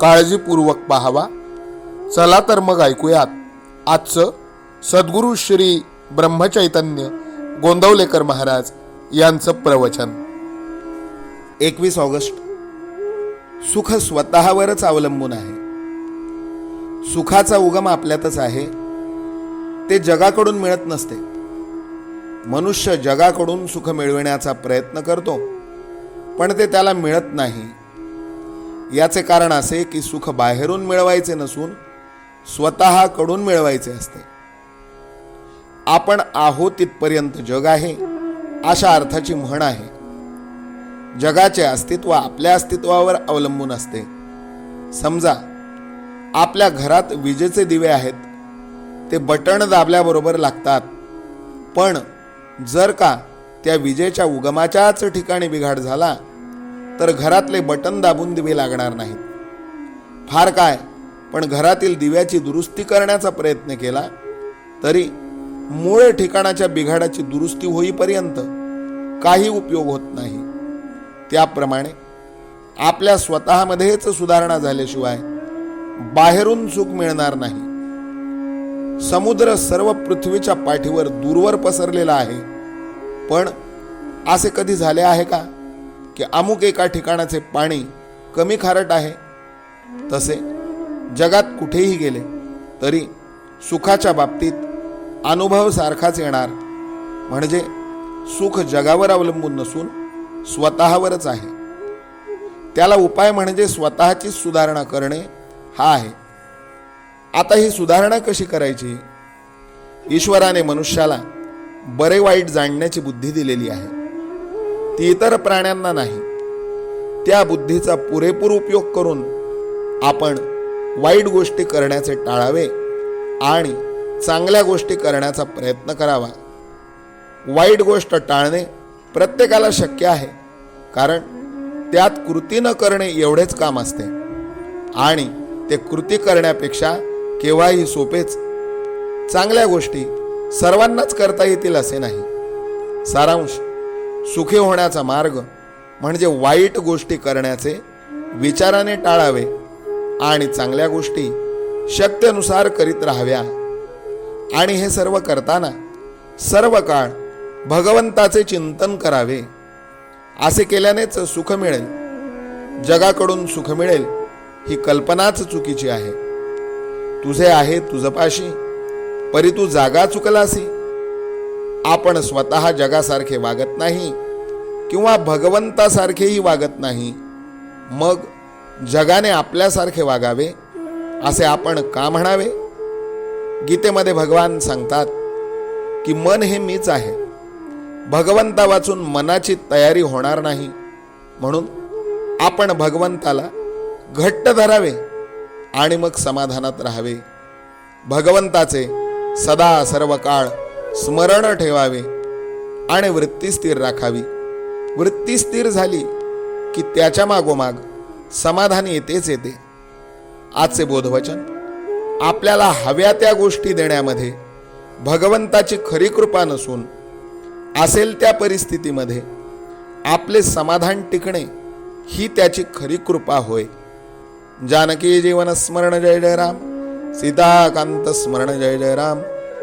काळजीपूर्वक पाहावा. चला तर मग ऐकूयात. आजचं सद्गुरू श्री ब्रह्मचैतन्य गोंदवलेकर महाराज यांचं प्रवचन. एकवीस ऑगस्ट. सुख स्वतःवरच अवलंबून आहे. सुखाचा उगम आपल्यातच आहे. ते जगाकडून मिळत नसते. मनुष्य जगाकडून सुख मिळविण्याचा प्रयत्न करतो. पण ते त्याला मिळत नाही. याचे कारण असे की सुख बाहेरून मिळवायचे नसून स्वतःकडून मिळवायचे असते. आपण आहो तिथपर्यंत जग आहे अशा अर्थाची म्हण आहे. जगाचे अस्तित्व आपल्या अस्तित्वावर अवलंबून असते. समजा आपल्या घरात विजेचे दिवे आहेत ते बटण दाबल्याबरोबर लागतात पण जर का त्या विजेच्या उगमाच्याच ठिकाणी बिघाड झाला तर घरातले बटन दाबून दिवे लागणार नाहीत. फार काय पण घरातील दिव्याची दुरुस्ती करण्याचा प्रयत्न केला तरी मूळ ठिकाणाच्या बिघाडाची दुरुस्ती होईपर्यंत काही उपयोग होत नाही. त्याप्रमाणे आपल्या स्वतःमध्येच सुधारणा झाल्याशिवाय बाहेरून सुख मिळणार नाही. समुद्र सर्व पृथ्वीच्या पाठीवर दूरवर पसरलेला आहे. पण असे कधी झाले आहे का? की अमुक एका ठिकाणाचे पाणी कमी खारट आहे तसे जगात कुठेही गेले तरी सुखाच्या बाबतीत अनुभव सारखाच येणार. म्हणजे सुख जगावर अवलंबून नसून स्वतःवरच आहे. त्याला उपाय म्हणजे स्वतःचीच सुधारणा करणे हा आहे. आता ही सुधारणा कशी करायची? ईश्वराने मनुष्याला बरे वाईट जाणण्याची बुद्धी दिलेली आहे. ती इतर प्राण्यांना नाही. त्या बुद्धीचा पुरेपूर उपयोग करून आपण वाईट गोष्टी करण्याचे टाळावे आणि चांगल्या गोष्टी करण्याचा प्रयत्न करावा. वाईट गोष्ट टाळणे प्रत्येकाला शक्य आहे कारण त्यात कृती न करणे एवढेच काम असते. आणि ते कृती करण्यापेक्षा केव्हाही सोपेच. चांगल्या गोष्टी सर्वांनाच करता येतील असे नाही. सारांश सुखी होण्याचा मार्ग म्हणजे वाईट गोष्टी करण्याचे विचाराने टाळावे आणि चांगल्या गोष्टी शक्यनुसार करीत राहाव्या. आणि हे सर्व करताना सर्व काळ भगवंताचे चिंतन करावे. असे केल्यानेच सुख मिळेल. जगाकडून सुख मिळेल ही कल्पनाच चुकीची आहे. तुझे आहे तुझपाशी परी तू जागा चुकलासी. आपण स्वतः जगासारखे वागत नाही किंवा भगवंतासारखेही वागत नाही मग जगाने आपल्यासारखे वागावे असे आपण का म्हणावे? गीतेमध्ये भगवान सांगतात की मन हे मीच आहे. भगवंता वाचून मनाची तयारी होणार नाही. म्हणून आपण भगवंताला घट्ट धरावे आणि मग समाधानात राहावे. भगवंताचे सदा सर्व काळ स्मरण ठेवावे आणि वृत्ती स्थिर राखावी. वृत्ती स्थिर झाली की त्याच्या मागोमाग समाधान येतेच येते. आजचे बोधवचन आपल्याला हव्या त्या गोष्टी देण्यामध्ये भगवंताची खरी कृपा नसून असेल त्या परिस्थितीमध्ये आपले समाधान टिकणे ही त्याची खरी कृपा होय. जानकी जीवन स्मरण जय जय राम. सीताकांत स्मरण जय जय राम.